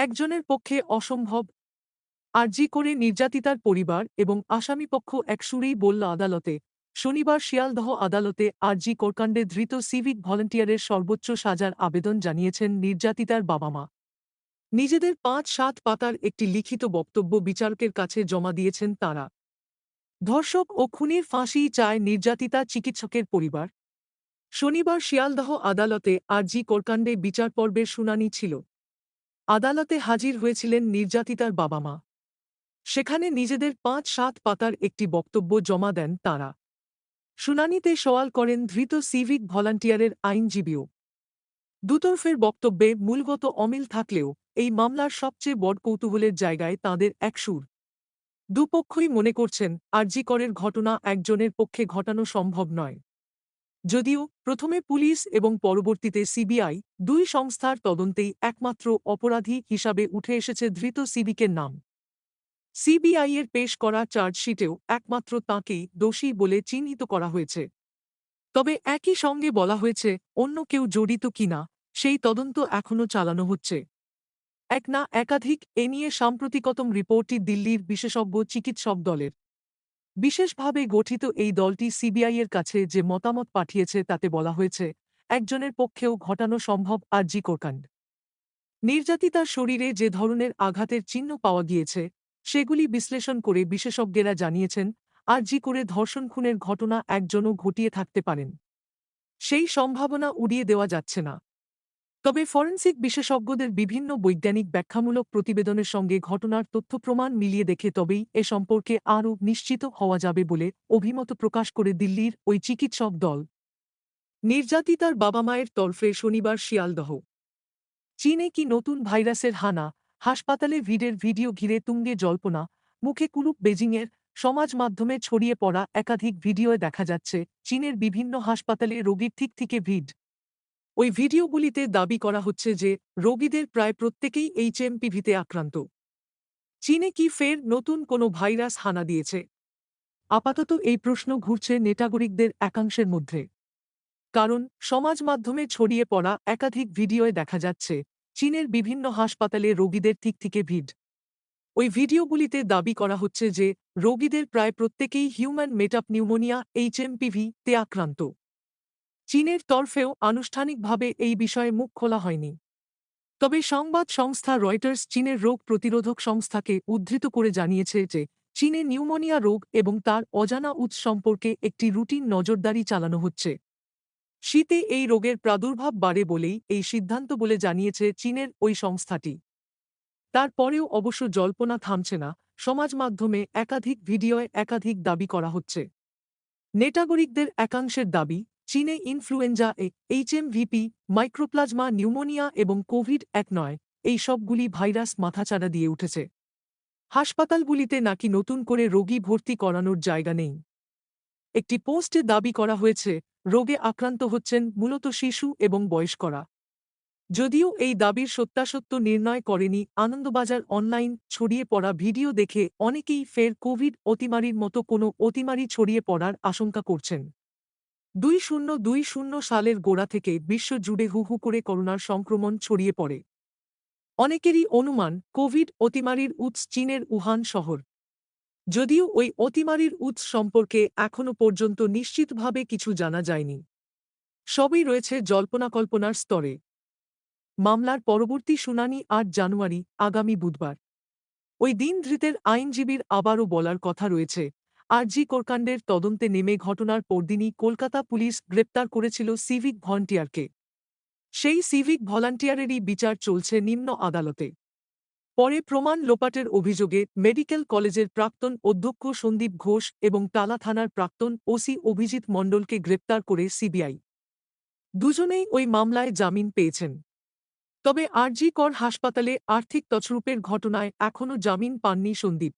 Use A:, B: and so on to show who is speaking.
A: একজনের পক্ষে অসম্ভব। আরজি করে নির্যাতিতার পরিবার এবং আসামিপক্ষ এক সুরেই বলল আদালতে, শনিবার শিয়ালদহ আদালতে আরজি কোরকাণ্ডে ধৃত সিভিক ভলান্টিয়ারের সর্বোচ্চ সাজার আবেদন জানিয়েছেন নির্যাতিতার বাবা মা নিজেদের পাঁচ সাত পাতার একটি লিখিত বক্তব্য বিচারকের কাছে জমা দিয়েছেন তাঁরা। ধর্ষক ও খুনির ফাঁসি চায় নির্যাতিতা চিকিৎসকের পরিবার। শনিবার শিয়ালদহ আদালতে আরজি কোরকাণ্ডে বিচার পর্বের শুনানি ছিল। আদালতে হাজির হয়েছিলেন নির্যাতিতার বাবা মা সেখানে নিজেদের পাঁচ সাত পাতার একটি বক্তব্য জমা দেন তাঁরা। শুনানিতে সওয়াল করেন ধৃত সিভিক ভলান্টিয়ারের আইনজীবীও। দুতরফের বক্তব্যে মূলগত অমিল থাকলেও এই মামলার সবচেয়ে বড় কৌতূহলের জায়গায় তাঁদের একসুর দুপক্ষই মনে করছেন, আরজি করের ঘটনা একজনের পক্ষে ঘটানো সম্ভব নয়। যদিও প্রথমে পুলিশ এবং পরবর্তীতে সিবিআই দুই সংস্থার তদন্তেই একমাত্র অপরাধী হিসাবে উঠে এসেছে ধৃত সিভিকের নাম। সিবিআইয়ের পেশ করা চার্জশিটেও একমাত্র তাঁকেই দোষী বলে চিহ্নিত করা হয়েছে। তবে একই সঙ্গে বলা হয়েছে, অন্য কেউ জড়িত কিনা সেই তদন্ত এখনও চালানো হচ্ছে। এক না একাধিক এ নিয়ে সাম্প্রতিকতম রিপোর্টটি দিল্লির বিশেষজ্ঞ চিকিৎসক দলের। বিশেষভাবে গঠিত এই দলটি সিবিআইয়ের কাছে যে মতামত পাঠিয়েছে তাতে বলা হয়েছে, একজনের পক্ষেও ঘটানো সম্ভব আরজি কোরকাণ্ড নির্যাতিতার শরীরে যে ধরনের আঘাতের চিহ্ন পাওয়া গিয়েছে, সেগুলি বিশ্লেষণ করে বিশেষজ্ঞেরা জানিয়েছেন আরজি করে ধর্ষণ খুনের ঘটনা একজনও ঘটিয়ে থাকতে পারেন। সেই সম্ভাবনা উড়িয়ে দেওয়া যাচ্ছে না। তবে ফরেন্সিক বিশেষজ্ঞদের বিভিন্ন বৈজ্ঞানিক ব্যাখ্যামূলক প্রতিবেদনের সঙ্গে ঘটনার তথ্য প্রমাণ মিলিয়ে দেখে তবেই এ সম্পর্কে আরও নিশ্চিত হওয়া যাবে বলে অভিমত প্রকাশ করে দিল্লির ওই চিকিৎসক দল। নির্যাতিতার বাবা মায়ের তরফে শনিবার শিয়ালদহ। চীনে কি নতুন ভাইরাসের হানা? হাসপাতালে ভিড়ের ভিডিও ঘিরে তুঙ্গে জল্পনা। মুখে কুলুপ বেজিংয়ের সমাজ মাধ্যমে ছড়িয়ে পড়া একাধিক ভিডিওয়ে দেখা যাচ্ছে, চীনের বিভিন্ন হাসপাতালে রোগীর ঠিক থেকে ভিড়। ওই ভিডিওগুলিতে দাবি করা হচ্ছে যে, রোগীদের প্রায় প্রত্যেকেই এইচএমপিভিতে আক্রান্ত। চীনে কি ফের নতুন কোনো ভাইরাস হানা দিয়েছে? আপাতত এই প্রশ্ন ঘুরছে নেটাগরিকদের একাংশের মধ্যে। কারণ, সমাজ মাধ্যমে ছড়িয়ে পড়া একাধিক ভিডিওয়ে দেখা যাচ্ছে, চীনের বিভিন্ন হাসপাতালে রোগীদের ঠিক থেকে ভিড়। ওই ভিডিওগুলিতে দাবি করা হচ্ছে যে, রোগীদের প্রায় প্রত্যেকেই হিউম্যান মেটাপ নিউমোনিয়া এইচএমপিভি তে আক্রান্ত। চীনের তরফেও আনুষ্ঠানিকভাবে এই বিষয়ে মুখ খোলা হয়নি। তবে সংবাদ সংস্থা রয়টার্স চীনের রোগ প্রতিরোধক সংস্থাকে উদ্ধৃত করে জানিয়েছে যে, চীনে নিউমোনিয়া রোগ এবং তার অজানা উৎস সম্পর্কে একটি রুটিন নজরদারি চালানো হচ্ছে। শীতে এই রোগের প্রাদুর্ভাব বাড়ে বলেই এই সিদ্ধান্ত বলে জানিয়েছে চীনের ওই সংস্থাটি। তারপরেও অবশ্য জল্পনা থামছে না, সমাজ মাধ্যমে একাধিক ভিডিওয় একাধিক দাবি করা হচ্ছে। নেটাগরিকদের একাংশের দাবি চীনে influenza A HMVP mycoplasma, pneumonia এবং কোভিড এক নয়, এই সবগুলি ভাইরাস মাথাচাড়া দিয়ে উঠেছে। হাসপাতালগুলিতে নাকি নতুন করে রোগী ভর্তি করানোর জায়গা নেই। একটি পোস্টে দাবি করা হয়েছে, রোগে আক্রান্ত হচ্ছেন মূলত শিশু এবং বয়স্করা। যদিও এই দাবির সত্যাসত্য নির্ণয় করেনি আনন্দবাজার অনলাইন, ছড়িয়ে পড়া ভিডিও দেখে অনেকেই ফের কোভিড অতিমারির মতো কোনো অতিমারি ছড়িয়ে পড়ার আশঙ্কা করছেন। দুই শূন্য দুই শূন্য সালের গোড়া থেকে বিশ্বজুড়ে হু হু করে করোনার সংক্রমণ ছড়িয়ে পড়ে। অনেকেরই অনুমান, কোভিড অতিমারির উৎস চীনের উহান শহর। যদিও ওই অতিমারির উৎস সম্পর্কে এখনও পর্যন্ত নিশ্চিতভাবে কিছু জানা যায়নি। সবই রয়েছে জল্পনাকল্পনার স্তরে। মামলার পরবর্তী শুনানি আট জানুয়ারি, আগামী বুধবার। ওই দিন ধৃতের আইনজীবীর আবারও বলার কথা রয়েছে। আরজি কোরকাণ্ডের তদন্তে নেমে ঘটনার পরদিনই কলকাতা পুলিশ গ্রেপ্তার করেছিল সিভিক ভলান্টিয়ারকে। সেই সিভিক ভলান্টিয়ারেরই বিচার চলছে নিম্ন আদালতে। পরে প্রমাণ লোপাটের অভিযোগে মেডিকেল কলেজের প্রাক্তন অধ্যক্ষ সন্দীপ ঘোষ এবং টালা থানার প্রাক্তন ওসি অভিজিৎ মণ্ডলকে গ্রেপ্তার করে সিবিআই। দুজনেই ওই মামলায় জামিন পেয়েছেন। তবে আরজি কর হাসপাতালে আর্থিক তছরূপের ঘটনায় এখনও জামিন পাননি সন্দীপ।